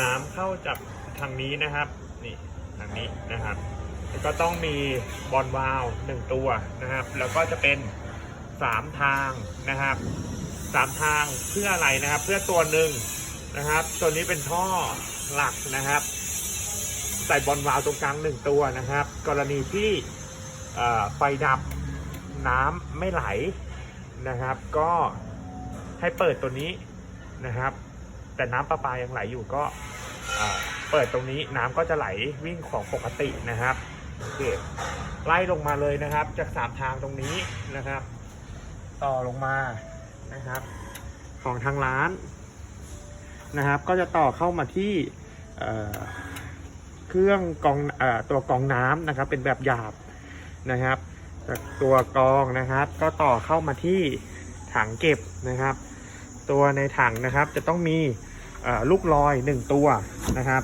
น้ำเข้าจากทางนี้นะครับนี่ทางนี้นะครับแล้วก็ต้องมีบอลวาล์วหนึ่งตัวนะครับ แล้วก็จะเป็นสามทางนะครับสามทางเพื่ออะไรนะครับ เพื่อตัวหนึ่งนะครับ ตัวนี้เป็นท่อหลักนะครับ ใส่บอลวาล์วตรงกลางหนึ่งตัวนะครับ กรณีที่ไฟดับน้ำไม่ไหลนะครับ ก็ให้เปิดตัวนี้นะครับ แต่น้ำประปายังไหลอยู่ก็ เปิดตรงนี้น้ำก็จะไหลวิ่งของปกตินะครับโอไล่ลงมาเลยนะครับ จากสามทางตรงนี้นะครับ ต่อลงมานะครับ ของทางร้านนะครับ ก็จะต่อเข้ามาที่เเครื่องกองอตัวกองน้ำนะครับ เป็นแบบหยาบนะครับจากตัวกองนะครับ ก็ต่อเข้ามาที่ถังเก็บนะครับ ตัวในถังนะครับจะต้องมี ลูกลอยหนึ่งตัวนะครับ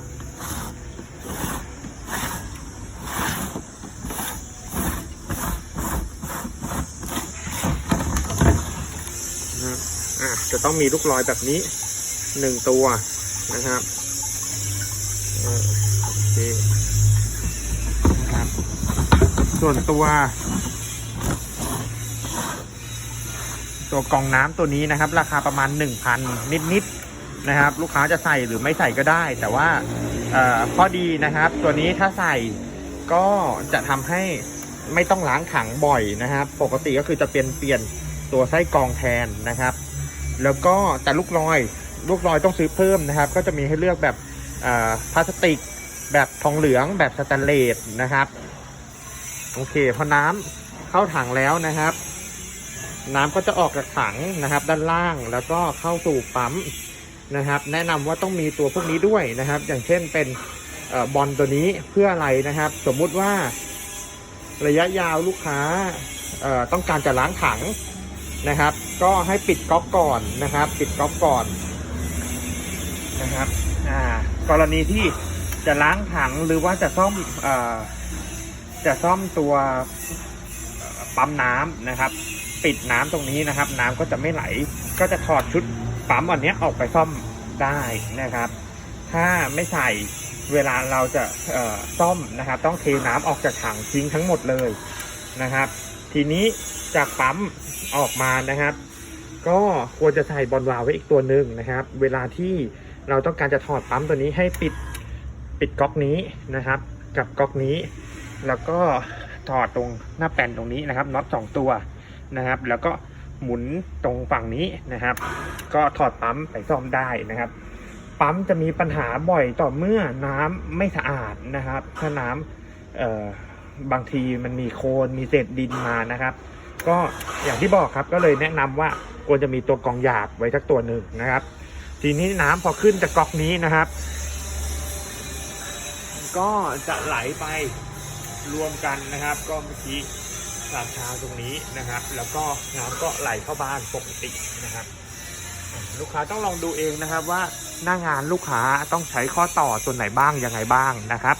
จะต้องมีลูกลอยแบบนี้หนึ่งตัวนะครับโอเคนะครับส่วนตัว ตัวกรองน้ำตัวนี้นะครับ ราคาประมาณ1,000นิดๆ นะครับ ลูกค้าจะใส่หรือไม่ใส่ก็ได้ แต่ว่าข้อดีนะครับ ตัวนี้ถ้าใส่ก็จะทำให้ไม่ต้องล้างถังบ่อยนะครับ ปกติก็คือจะเปลี่ยนเปลี่ยนตัวไส้กรองแทนนะครับ แล้วก็แต่ลูกลอยลูกลอยต้องซื้อเพิ่มนะครับ ก็จะมีให้เลือกแบบพลาสติก แบบทองเหลืองแบบสแตนเลสนะครับโอเคพอน้ำเข้าถังแล้วนะครับ น้ำก็จะออกจากถังนะครับ ด้านล่างแล้วก็เข้าสู่ปั๊ม นะครับ แนะนำว่าต้องมีตัวพวกนี้ด้วยนะครับ อย่างเช่นเป็นออบอลตัวนี้เพื่ออะไรนะครับ สมมุติว่าระยะยาวลูกค้าต้องการจะล้างถังนะครับ ก็ให้ปิดก๊อกก่อนนะครับ ปิดก๊อกก่อนนะครับกรณีที่จะล้างถังหรือว่าจะซ่อมอจะซ่อมตัวปั๊มน้ำนะครับ ปิดน้ำตรงนี้นะครับ น้ำก็จะไม่ไหล ก็จะถอดชุดปั๊มอันนี้ออกไปซ่อม ได้นะครับ ถ้าไม่ใส่เวลาเราจะซ่อมนะครับ ต้องเทน้ำออกจากถังทิ้งทั้งหมดเลยนะครับ ทีนี้จากปั๊มออกมานะครับ ก็ควรจะใส่บอลวาล์วไว้อีกตัวหนึ่งนะครับ เวลาที่เราต้องการจะถอดปั๊มตัวนี้ให้ปิดปิดก๊อกนี้นะครับ กับก๊อกนี้ แล้วก็ถอดตรงหน้าแปนตรงนี้นะครับน็อตสองตัวนะครับ แล้วก็ หมุนตรงฝั่งนี้นะครับ ก็ถอดปั๊มไปซ่อมได้นะครับ ปั๊มจะมีปัญหาบ่อยต่อเมื่อน้ำไม่สะอาดนะครับ ถ้าน้ำบางทีมันมีโคลนมีเศษดินมานะครับ ก็อย่างที่บอกครับก็เลยแนะนำว่าควรจะมีตัวกองหยาบไว้สักตัวหนึ่งนะครับ ทีนี้น้ำพอขึ้นจากก๊อกนี้นะครับ ก็จะไหลไปรวมกันนะครับ ก็เมื่อกี้ สามชาตรงนี้นะครับ แล้วก็น้ำก็ไหลเข้าบ้านปกตินะครับ ลูกค้าต้องลองดูเองนะครับว่าหน้างานลูกค้าต้องใช้ข้อต่อส่วนไหนบ้างยังไงบ้างนะครับ